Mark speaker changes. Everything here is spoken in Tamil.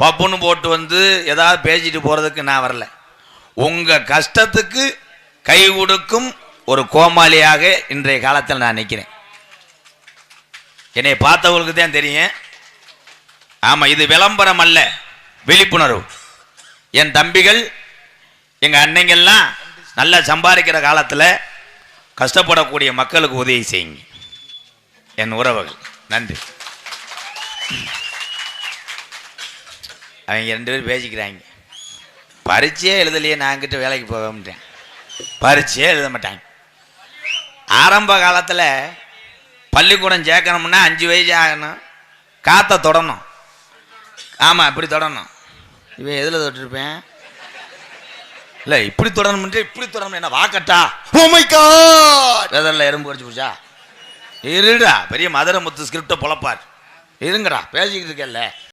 Speaker 1: பப்புன்னு போட்டு வந்து ஏதாவது பேசிட்டு போகிறதுக்கு நான் வரல. உங்கள் கஷ்டத்துக்கு கை கொடுக்கும் ஒரு கோமாளியாக இன்றைய காலத்தில் நான் நிற்கிறேன் என்னை பார்த்தவங்களுக்கு தான் தெரியும். ஆமாம் இது விளம்பரம் அல்ல விழிப்புணர்வு. என் தம்பிகள் எங்கள் அன்னைங்கள்லாம் நல்லா சம்பாதிக்கிற காலத்தில் கஷ்டப்படக்கூடிய மக்களுக்கு உதவி செய்யுங்க. என் உறவுகள் நன்றி. அவங்க ரெண்டு பேரும் பேசிக்கிறாங்க. பரீட்சையே எழுதலையே நான் கிட்ட வேலைக்கு போக மாட்டேன் பரீட்சையே எழுத மாட்டாங்க. ஆரம்ப காலத்தில் பள்ளிக்கூடம் சேர்க்கணும்னா அஞ்சு வயசு ஆகணும். காற்றை தொடணும். ஆமாம் இப்படி தொடணும். இவன் எதில் தொட்டிருப்பேன்? இல்லை இப்படி தொடணும்ட்டு இப்படி தொடணும் என்ன வாக்கட்டா?
Speaker 2: Oh ஓமைக்கா
Speaker 1: வெதரில் எறும்பு கடிச்சு போச்சா இருடா பெரிய மதுரை முத்து ஸ்கிரிப்டை பொழப்பார். இருங்கடா பேசிக்கிட்டு இருக்கேல்ல